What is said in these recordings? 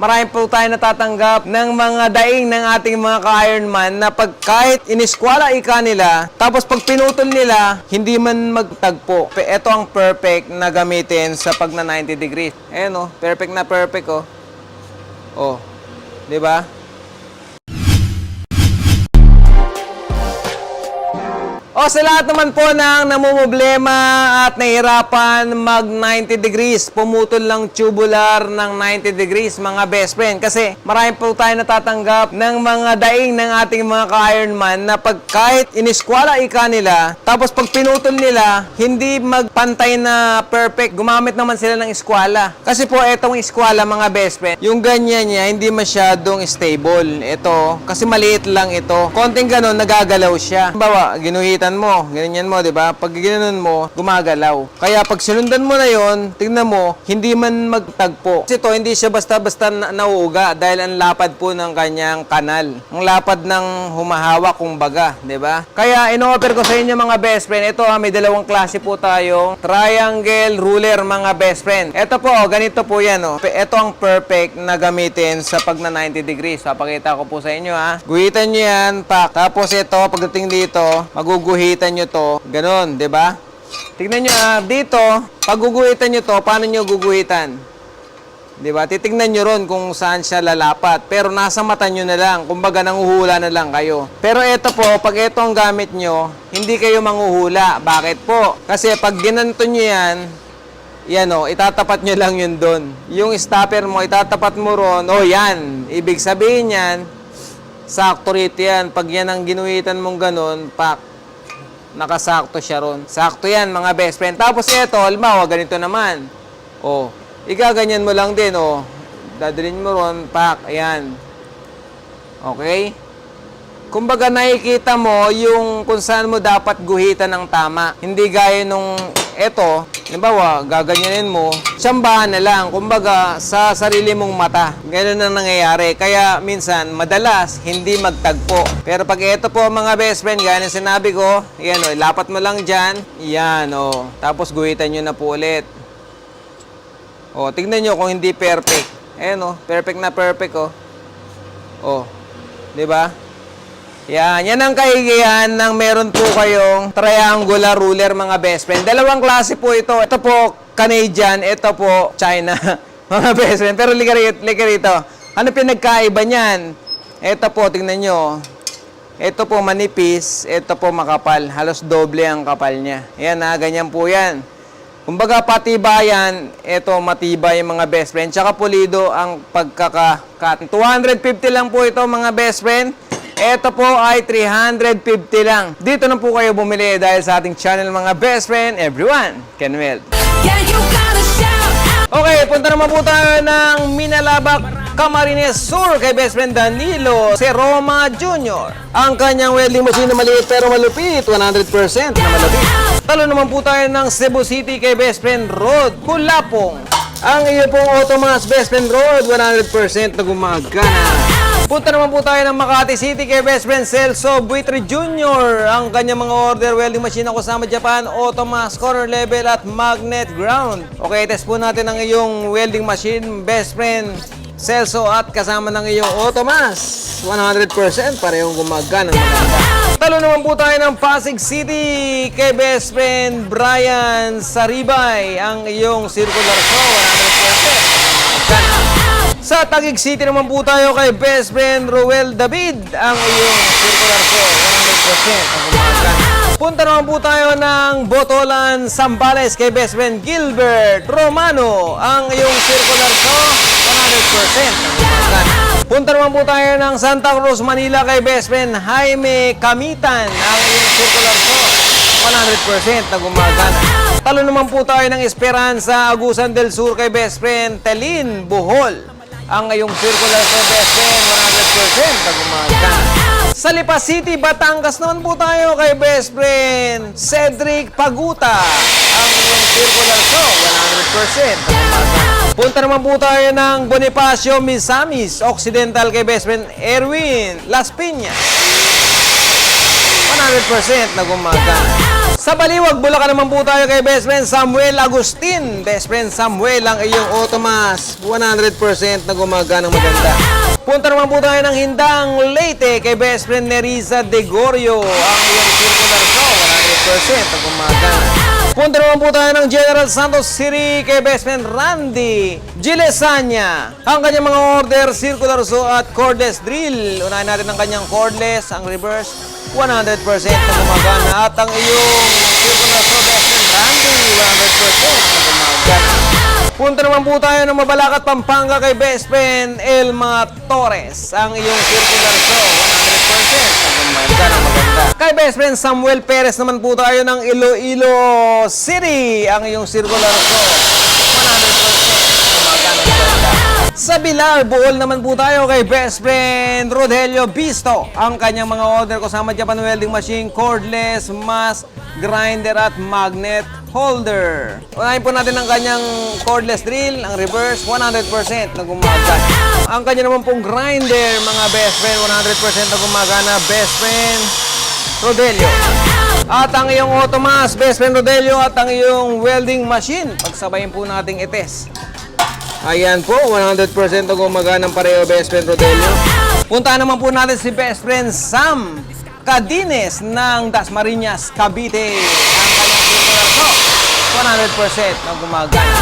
marami po tayo natatanggap ng mga daing ng ating mga ka-Ironman na pag kahit iniskwala ika nila, tapos pag pinutol nila, hindi man magtagpo. Ito ang perfect na gamitin sa pag na 90 degrees. Ayan oh, perfect na perfect oh. Oh, di ba? Sa lahat naman po ng namumblema at nahihirapan mag 90 degrees, pumutol lang tubular ng 90 degrees mga best friend. Kasi marami po tayo natatanggap ng mga daing ng ating mga ka-Ironman na pag kahit iniskwala ika nila, tapos pag pinutol nila, hindi magpantay na perfect. Gumamit naman sila ng eskwala. Kasi po etong eskwala mga best friend, yung ganyan niya hindi masyadong stable. Ito, kasi maliit lang ito. Konting ganon, nagagalaw siya. Bawa, ginuhitan mo, ganyan mo, di ba? Pag ginanon mo, gumagalaw. Kaya pag sinundan mo na yon, tingnan mo, hindi man magtagpo. Kasi ito, hindi siya basta-basta na nauuga dahil ang lapad po ng kanyang kanal. Ang lapad ng humahawak, kumbaga, di ba? Kaya in-offer ko sa inyo mga best friend, ito ha, may dalawang klase po tayong triangle ruler mga best friend. Ito po, ganito po yan. Oh. Ito ang perfect na gamitin sa pag na 90 degrees. Papakita ko po sa inyo ha. Guhitan nyo yan, pak. Tapos ito, pagdating dito, maguguhitan nyo to. Ganon, di ba? Tignan nyo ah, dito, pag guguhitan nyo to, paano nyo guguhitan? Di ba? Titignan nyo ron kung saan siya lalapat. Pero nasa mata nyo na lang. Kumbaga, nanguhula na lang kayo. Pero ito po, pag ito ang gamit nyo, hindi kayo manguhula. Bakit po? Kasi pag ginanto nyo yan, yan o, itatapat nyo lang yun doon. Yung stopper mo, itatapat mo ron, o yan. Ibig sabihin yan, sakto rito yan. Pag yan ang ginuhitan mong ganun, pak, nakasakto siya ron. Sakto yan, mga best friend. Tapos ito, halimbawa, ganito naman. O, igaganyan mo lang din, o. Dadalhin mo ron, pak, ayan. Okay? Kumbaga nakikita mo yung kung saan mo dapat guhitan ng tama. Hindi gaya nung eto, halimbawa, gaganyanin mo, tsambahan na lang. Kumbaga, sa sarili mong mata. Ganun ang nangyayari. Kaya minsan, madalas, hindi magtagpo. Pero pag eto po mga best friend, gaya sinabi ko, yan o, lapat mo lang dyan. Yan o. Tapos guhitan nyo na po ulit. O, tignan nyo kung hindi perfect. Ayan o, perfect na perfect o. O, di ba? Yan, yan ang kaigihan ng meron po kayong triangular ruler mga best friend. Dalawang klase po ito. Ito po Canadian, ito po China. mga best friend. Pero lika rito, lika rito. Ano pinagkaiba niyan? Ito po, tingnan nyo. Ito po manipis, ito po makapal. Halos doble ang kapal niya. Yan ha, ganyan po yan. Kumbaga patibayan, ito matibay mga best friend. Tsaka pulido ang pagkakakat. 250 lang po ito mga best friend. Ito po ay 350 lang. Dito na po kayo bumili dahil sa ating channel mga best friend, everyone can weld. Yeah, you gotta shout out. Okay, punta naman po tayo ng Minalabak, Camarines Sur kay best friend Danilo, si Roma Jr. Ang kanyang welding machine na maliit pero malupit, 100% na malupit. Talo naman po tayo ng Cebu City kay best friend Rod Kulapong. Ang iyo pong Automas best friend Rod, 100% na gumagana. Punta naman po tayo ng Makati City kay best friend Celso Buitre Jr. Ang kanyang mga order welding machine na kasama Japan, Automas, corner level at magnet ground. Okay, test po natin ang iyong welding machine, best friend Celso at kasama ng iyong Automas. 100% parehong gumagana. Talo naman po tayo ng Pasig City kay best friend Brian Saribay. Ang iyong circular saw, 100%. Magana. Sa Taguig City naman po tayo kay best friend Roel David. Ang iyong circular saw, 100% ang gumagana. Punta naman po tayo ng Botolan, Sambales kay best friend Gilbert Romano. Ang iyong circular saw, 100% ang gumagana. Punta naman po tayo ng Santa Cruz, Manila kay best friend Jaime Kamitan. Ang iyong circular saw, 100% na gumagana. Talo naman po tayo ng Esperanza, Agusan del Sur kay best friend Telin Bohol. Ang iyong circular best friend, 100% na gumagana. Sa Lipa City, Batangas naman po tayo kay best friend Cedric Paguta. Ang iyong circular saw, 100% na gumagana. Punta naman po tayo ng Bonifacio, Misamis, Occidental kay best friend Erwin Las Piñas. 100% na gumagana. Sa Baliwag, Bulacan naman po tayo kay best friend Samuel Agustin. Best friend Samuel, ang iyong Automas, 100% na gumagana maganda. Punta naman po tayo ng Hindang Leyte kay best friend Nerissa De Gorio. Ang iyong circular show, 100% na gumagana. Punta naman po tayo ng General Santos City kay best friend Randy Gilesanya. Ang kanyang mga order, circular saw at cordless drill. Unahin natin ang kanyang cordless, ang reverse, 100% na gumagana. At ang iyong circular saw best friend Randy, 100% na gumagana. Punta naman po tayo ng Mabalacat, Pampanga kay best friend Elma Torres. Ang iyong circular saw, 100% na gumagana maganda. Kay best friend Samuel Perez naman po tayo ng Iloilo City. Ang iyong circular saw, Sa Bilar, Bohol naman po tayo kay best friend Rodelio Bisto. Ang kanyang mga order kasama Japan Welding Machine, cordless, mask, grinder at magnet holder. Unahin po natin ang kanyang cordless drill, ang reverse, 100% na gumagana. Ang kanya naman pong grinder, mga best friend, 100% na gumagana. Best friend Rodelio. At ang iyong automas, best friend Rodelio, at ang iyong welding machine. Pagsabayin po nating ites. Ayan po, 100% na gumagana pareho best friend Rodelio. Puntahan naman po natin si best friend Sam Cadines ng Dasmariñas, Cavite. Ang kanyang saw, 100% na gumagana.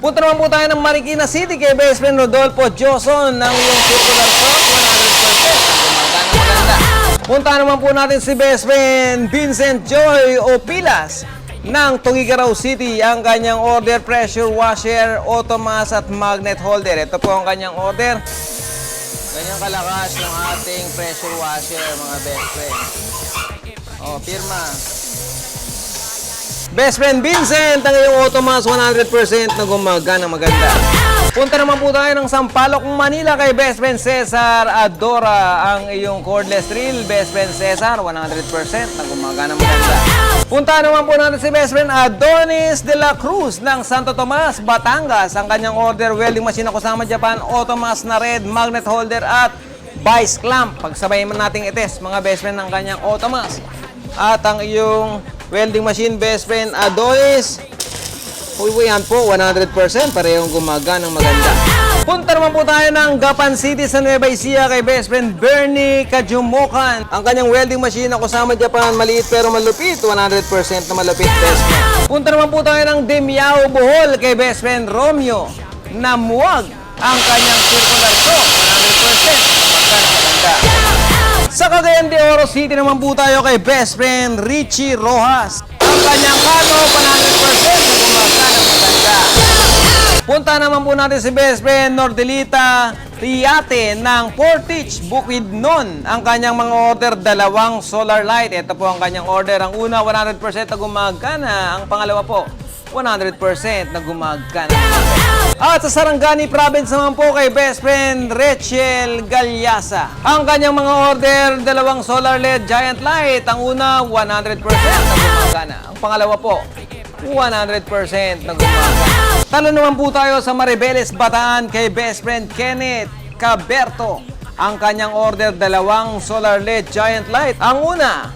Punta naman po tayo ng Marikina City kay best friend Rodolfo Joson ng iyong circular saw, 100% na gumagana maganda. Punta naman po natin si best friend Vincent Joy Opilas ng Tugigaraw City ang kanyang order pressure washer, automas at magnet holder. Ito po ang kanyang order. Ganyang kalakas ng ating pressure washer mga best friend. Oh, pirma. Best friend Vincent, ang iyong automas 100% na gumagana maganda. Punta naman po tayo ng Sampaloc, Manila kay best friend Cesar Adora. Ang iyong cordless drill, best friend Cesar, 100% na gumagana maganda. Punta naman po natin si best friend Adonis de la Cruz ng Santo Tomas, Batangas. Ang kanyang order, welding machine na kasama Japan, automas na red, magnet holder at vice clamp. Pagsabayin man nating ites, mga best friend ng kanyang automas. At ang iyong welding machine best friend Adonis, Uy, yan po, 100% parehong gumagana ng maganda. Punta naman po tayo ng Gapan City sa Nueva Ecija kay best friend Bernie Kajumokan. Ang kanyang welding machine na kasama Japan, maliit pero malupit, 100% na malupit best friend. Punta naman po tayo ng Demiao Bohol kay best friend Romeo na muwag ang kanyang circular saw, 100% gumagana maganda. Sa Cagayan de Oro City naman po tayo kay best friend Richie Rojas. Ang kanyang kano, 100% na gumagana maganda. Punta naman po natin si best friend Nordelita Riate ng Portage Bukidnon. Ang kanyang mga order, dalawang solar light. Ito po ang kanyang order. Ang una, 100% na gumagana. Ang pangalawa po, 100% na gumagana. At sa Sarangani Province naman po kay best friend Rachel Galyasa. Ang kanyang mga order, dalawang solar LED giant light. Ang una, 100% na gumagana. Ang pangalawa po, 100% na gumagana. Talo naman po tayo sa Maribeles, Bataan kay best friend Kenneth Caberto. Ang kanyang order, dalawang solar LED giant light. Ang una,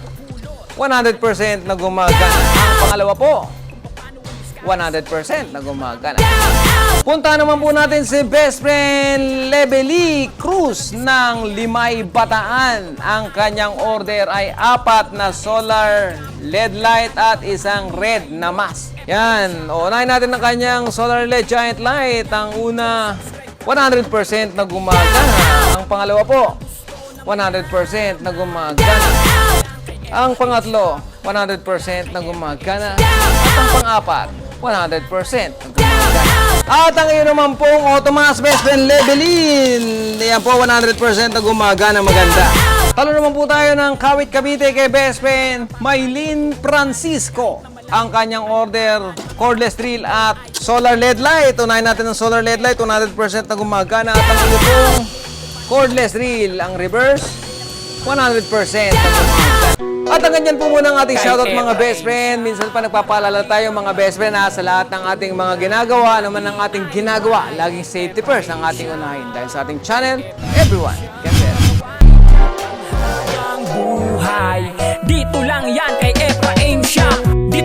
100% na gumagana. Ang pangalawa po, 100% na gumagana. Punta naman po natin si best friend Lebeli Cruz ng Limay Bataan. Ang kanyang order ay apat na solar LED light at isang red na mask. Yan, unahin natin ang kanyang solar LED giant light. Ang una, 100% na gumagana. Ang pangalawa po, 100% na gumagana. Ang pangatlo, 100% na gumagana. At ang pang-apat, 100% na gumagana. At ang iyo naman pong Automas Best Friend Levelin. Yan po, 100% na gumagana maganda. Talo naman po tayo ng Kawit Cavite kay Best Friend Maylin Francisco. Ang kanyang order, cordless drill at solar LED light. Unahin natin ang solar LED light, 100% na gumagana. At ang iyo pong cordless drill, ang reverse, 100% na gumagana. At ang ganyan po muna ang ating shoutout mga best friend. Minsan pa nagpapaalala tayo mga best friend ha, sa lahat ng ating mga ginagawa, naman ng ating ginagawa. Laging safety first ang ating unahin. Dahil sa ating channel, everyone can ang buhay Dito lang yan kay Efraim Shop